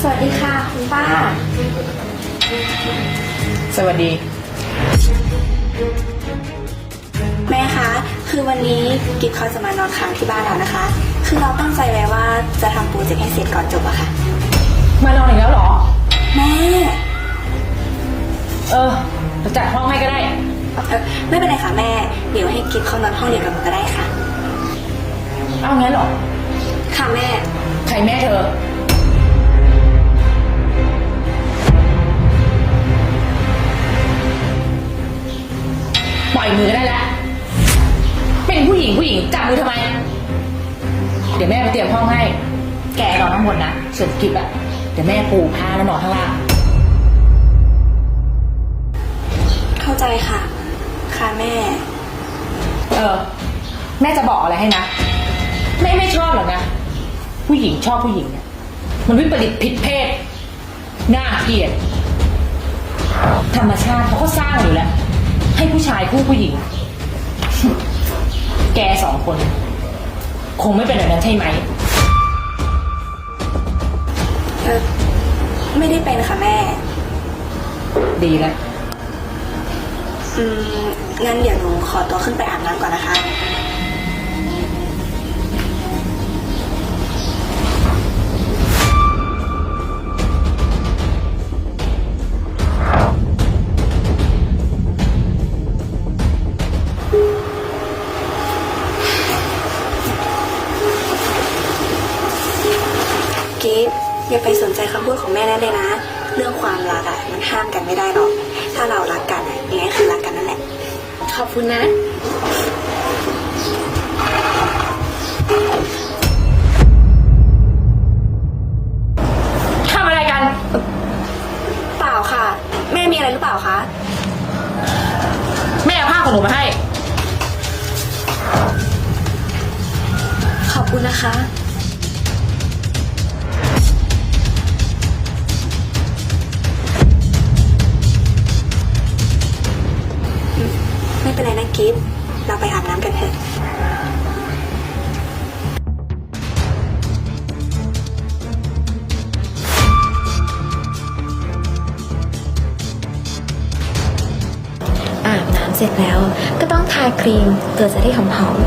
สวัสดีค่ะคุณป้า สวัสดี แม่คะ คือวันนี้กิฟเขาจะมานอนค้างที่บ้านเรานะคะ คือเราตั้งใจไว้ว่าจะทำโปรเจกต์ให้เสร็จก่อนจบอะค่ะ มานอนอีกแล้วเหรอ แม่ เออจะจัดห้องให้ก็ได้ เอ่อไม่เป็นไรค่ะแม่ เดี๋ยวให้กิฟเขานอนห้องเดียวกับหนูก็ได้ค่ะ เอางั้นเหรอ ค่ะแม่ ใครแม่เธอ ปล่อยมือก็ได้แล้ว เป็นผู้หญิงผู้หญิงจับมือทำไม เดี๋ยวแม่ไปเตรียมห้องให้ แกนอนข้างบนนะส่วนกิบอะเดี๋ยวแม่ปูผ้าแล้วนอนข้างล่าง เข้าใจค่ะ ค่ะแม่ เออ แม่จะบอกอะไรให้นะ แม่ไม่ชอบหรอกนะ ผู้หญิงชอบผู้หญิงเนี่ยมันวิปริตผิดเพศน่าเกลียด ธรรมชาติเขาก็สร้างอยู่แล้ว ให้ผู้ชายคู่ผู้หญิง แกสองคน คงไม่เป็นแบบนั้นใช่ไหม เออไม่ได้เป็นค่ะแม่ ดีแล้ว อืมงั้นเดี๋ยวหนูขอตัวขึ้นไปอาบน้ำก่อนนะคะ อย่าไปสนใจคำพูดของแม่นั่นเลยนะ เรื่องความรักอะมันห้ามกันไม่ได้หรอก ถ้าเรารักกันอะยังไงคือรักกันนั่นแหละ ขอบคุณนะ ทำอะไรกัน เปล่าค่ะ แม่มีอะไรหรือเปล่าคะ แม่เอาผ้าของหนูมาให้ ขอบคุณนะคะ กิฟเราไปอาบน้ำกันเถอะ อาบน้ำเสร็จแล้วก็ต้องทาครีมตัวจะได้หอมๆ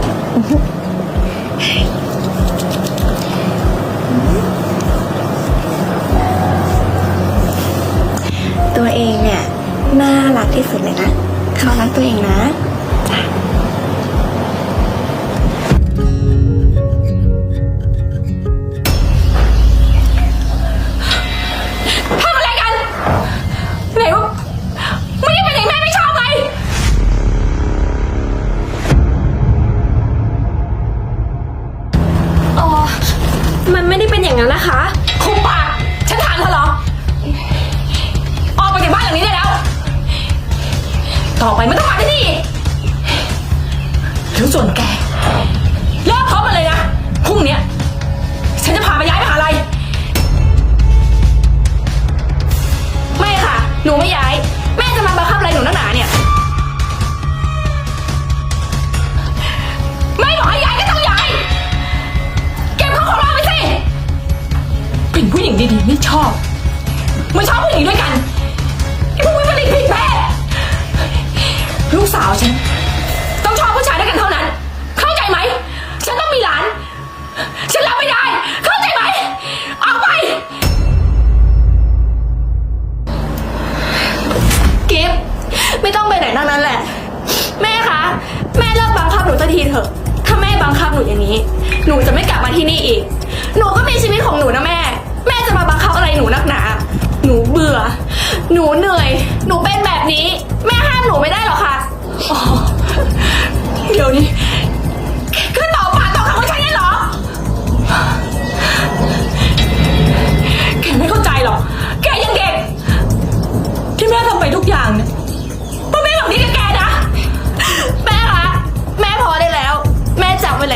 ตัวเองเนี่ยน่ารักที่สุดเลยนะ เขารักตัวเองนะ ทำอะไรกัน ไหนวะไม่ได้เป็นอย่างแม่ไม่ชอบไง อ๋อ มันไม่ได้เป็นอย่างนั้นนะคะ คุมปาก ฉันถามเธอเหรอ ออกไปจากบ้านหลังนี้ได้แล้ว ต่อไปไม่ต้องมาที่นี่อีก แล้วส่วนแกเลิกคบมันเลยนะพรุ่งเนี้ยฉันจะพาไปย้ายมหาลัยไม่ค่ะ หนูไม่ย้าย แม่จะมาบังคับอะไรหนูนักหนาเนี่ย ไม่บอกให้ย้ายก็ต้องย้าย เก็บข้าวของเราไปสิเป็นผู้หญิงดีๆไม่ชอบไม่ชอบผู้หญิงด้วยกันไอ้พวกวิปริตผิดเพศลูกสาวฉัน ฉันรับไม่ได้ เข้าใจไหมเอาไป กิฟไม่ต้องไปไหนทั้งนั้นแหละ แม่คะ แม่เลิกบังคับหนูสักทีเถอะ ถ้าแม่บังคับหนูอย่างนี้ หนูจะไม่กลับมาที่นี่อีก หนูก็มีชีวิตของหนูนะแม่ แม่จะมาบังคับอะไรหนูนักหนา หนูเบื่อ หนูเหนื่อย หนูเป็นแบบนี้ แม่ห้ามหนูไม่ได้หรอกค่ะอ๋อเดี๋ยวนี้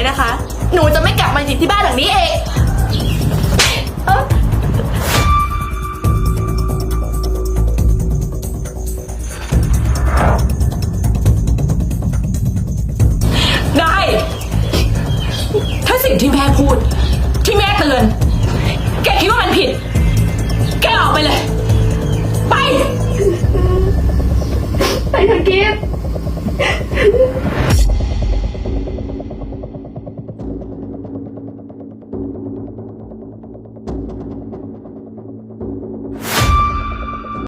นะคะ หนูจะไม่กลับมาอยู่ที่บ้านหลังนี้เอง